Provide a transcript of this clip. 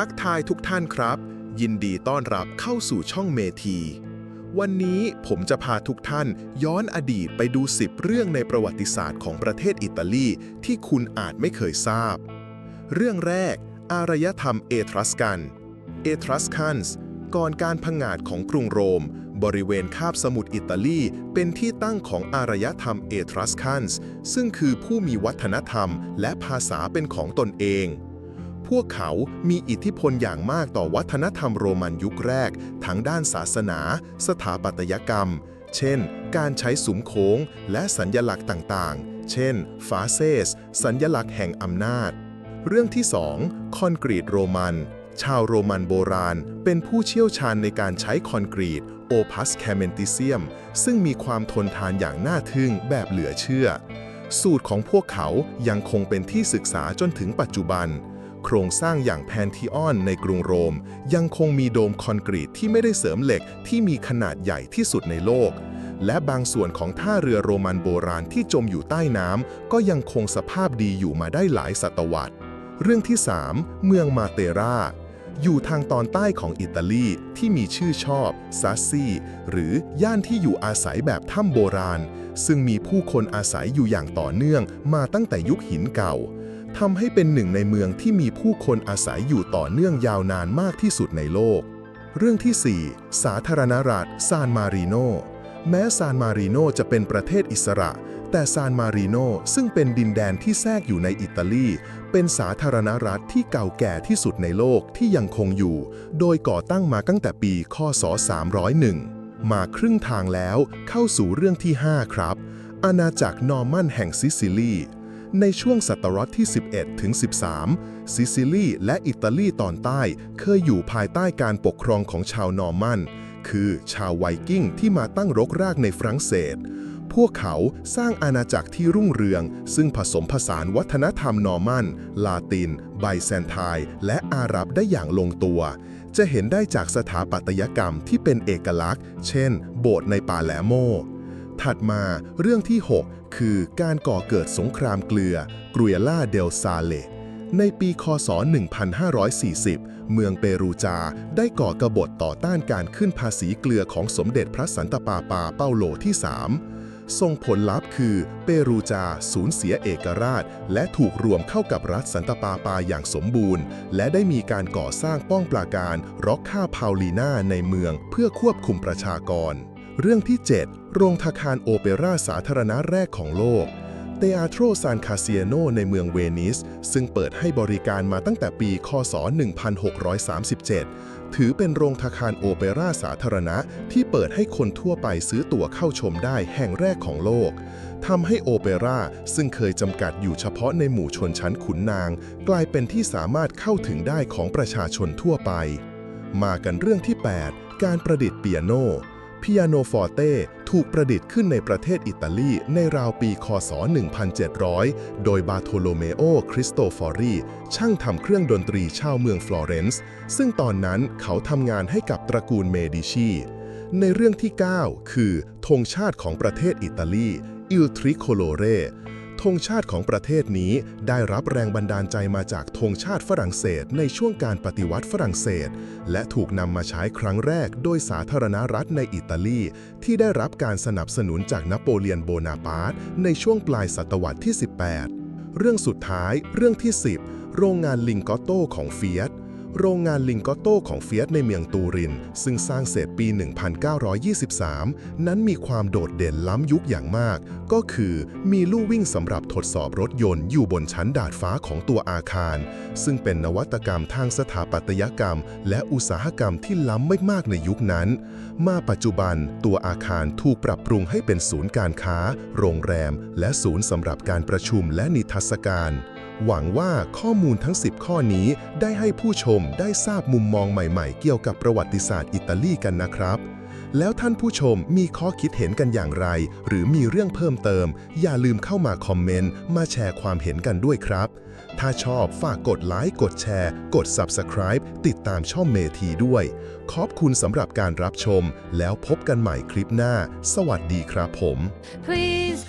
ทักทายทุกท่านครับ ยินดีต้อนรับเข้าสู่ช่องเมที วันนี้ผมจะพาทุกท่านย้อนอดีตไปดู 10 เรื่องในประวัติศาสตร์ของประเทศอิตาลีที่คุณอาจไม่เคยทราบ เรื่องแรก อารยธรรมเอทรัสกัน เอทรัสคันส์ก่อนการผงาดของกรุงโรม บริเวณคาบสมุทรอิตาลีเป็นที่ตั้งของอารยธรรมเอทรัสคันส์ซึ่งคือผู้มีวัฒนธรรมและภาษาเป็นของตนเอง พวกเขามีอิทธิพลอย่างมากต่อวัฒนธรรมโรมันยุคแรก ทั้งด้านศาสนา สถาปัตยกรรม เช่น การใช้สุมโค้งและสัญญลักษณ์ต่างๆ เช่น ฟาเซส สัญญลักษณ์แห่งอำนาจ เรื่องที่ 2 คอนกรีตโรมัน ชาวโรมันโบราณ เป็นผู้เชี่ยวชาญในการใช้คอนกรีตโอพัสแคเมนติเซียม ซึ่งมีความทนทานอย่างน่าทึ่งแบบเหลือเชื่อ สูตรของพวกเขายังคงเป็นที่ศึกษาจนถึงปัจจุบัน โครงสร้างอย่างแพนทีออนในกรุงโรม ยังคงมีโดมคอนกรีตที่ไม่ได้เสริมเหล็กที่มีขนาดใหญ่ที่สุดในโลก และบางส่วนของท่าเรือโรมันโบราณที่จมอยู่ใต้น้ำก็ยังคงสภาพดีอยู่มาได้หลายศตวรรษ เรื่องที่ 3 เมืองมาเตราอยู่ทางตอนใต้ของอิตาลีที่มีชื่อชอบซัสซีหรือย่านที่อยู่อาศัยแบบถ้ำโบราณ ซึ่งมีผู้คนอาศัยอยู่อย่างต่อเนื่องมาตั้งแต่ยุคหินเก่า ทำให้เป็นหนึ่งในเมืองที่มีผู้คนอาศัยอยู่ต่อเนื่องยาวนานมากที่สุดในโลก เรื่องที่ 4 สาธารณรัฐซานมารีโน แม้ซานมารีโนจะเป็นประเทศอิสระ แต่ซานมารีโนซึ่งเป็นดินแดนที่แทรกอยู่ในอิตาลี เป็นสาธารณรัฐที่เก่าแก่ที่สุดในโลกที่ยังคงอยู่ โดยก่อตั้งมาตั้งแต่ปีคศ 301 มาครึ่งทางแล้วเข้าสู่เรื่องที่ 5 ครับ อาณาจักรนอร์มันแห่งซิซิลี ในช่วงศตวรรษที่ 11 ถึง 13 ซิซิลีและอิตาลีตอนใต้เคยอยู่ภายใต้การปกครองของชาวนอร์มัน คือชาวไวกิ้งที่มาตั้งรกรากในฝรั่งเศส พวกเขาสร้างอาณาจักรที่รุ่งเรือง ซึ่งผสมผสานวัฒนธรรมนอร์มัน ลาติน ไบแซนไทน์และอาหรับได้อย่างลงตัว จะเห็นได้จากสถาปัตยกรรมที่เป็นเอกลักษณ์ เช่น โบสถ์ในป่าแหลโม ถัดมาเรื่องที่ 6 คือการก่อเกิดสงครามเกลือกรุยล่าเดลซาเลในปีคศ 1540 เมืองเปรูจาได้ก่อกบฏต่อต้านการขึ้นภาษีเกลือของสมเด็จพระสันตะปาปาเปาโลที่ 3 ส่งผลลัพธ์คือเปรูจาสูญเสียเอกราช และถูกรวมเข้ากับรัฐสันตะปาปาอย่างสมบูรณ์ และได้มีการก่อสร้างป้องปราการร็อกค่าพาวลีนาในเมืองเพื่อควบคุมประชากร เรื่องที่ 7 โรงทาคารโอเปร่าสาธารณะแรกของโลกเตอาโทรซานคาเซียโนในเมืองเวนิส ซึ่งเปิดให้บริการมาตั้งแต่ปี คศ 1637 ถือเป็นโรงทาคารโอเปร่าสาธารณะ ที่เปิดให้คนทั่วไปซื้อตั๋วเข้าชมได้แห่งแรกของโลก ทำให้โอเปร่าซึ่งเคยจำกัดอยู่เฉพาะในหมู่ชนชั้นขุนนาง กลายเป็นที่สามารถเข้าถึงได้ของประชาชนทั่วไป มากันเรื่องที่ 8 การประดิษฐ์เปียโน พิยาโนฟอร์เต้ถูกประดิษฐ์ขึ้นในประเทศอิตาลีในราวปีคศ 1700 โดยบาโทโลเมโอ คริสโตฟอรี ช่างทำเครื่องดนตรีชาวเมืองฟลอเรนซ์ ซึ่งตอนนั้นเขาทำงานให้กับตระกูลเมดิชี ในเรื่องที่ 9 คือธงชาติของประเทศอิตาลี อิลทริโคโลเร ธงชาติของประเทศนี้ได้รับแรงบันดาลใจมาจากธงชาติฝรั่งเศสในช่วงการปฏิวัติฝรั่งเศส และถูกนำมาใช้ครั้งแรกโดยสาธารณรัฐในอิตาลี ที่ได้รับการสนับสนุนจากนโปเลียนโบนาปาร์ตในช่วงปลายศตวรรษที่ 18 เรื่องสุดท้าย เรื่องที่ 10 โรงงานลิงกอโตของเฟียต โรงงานลิงกอโตของเฟียสในเมืองตูริน ซึ่งสร้างเสร็จปี 1923 นั้นมีความโดดเด่นล้ำยุคอย่างมาก ก็คือมีลู่วิ่งสำหรับทดสอบรถยนต์อยู่บนชั้นดาดฟ้าของตัวอาคาร ซึ่งเป็นนวัตกรรมทางสถาปัตยกรรม และอุตสาหกรรมที่ล้ำไม่มากในยุคนั้น มาปัจจุบันตัวอาคารถูกปรับปรุงให้เป็นศูนย์การค้า โรงแรม และศูนย์สำหรับการประชุมและนิทรรศการ หวังว่าข้อมูลทั้ง 10 ข้อนี้ได้ให้ผู้ชมได้ทราบมุมมองใหม่ๆ เกี่ยวกับประวัติศาสตร์อิตาลีกันนะครับ แล้วท่านผู้ชมมีข้อคิดเห็นกันอย่างไร หรือมีเรื่องเพิ่มเติม อย่าลืมเข้ามาคอมเมนต์มาแชร์ความเห็นกันด้วยครับ ถ้าชอบฝากกดไลค์กดแชร์ กด Subscribe ติดตามช่องเมทีด้วย ขอบคุณสำหรับการรับชม แล้วพบกันใหม่คลิปหน้า สวัสดีครับผม Please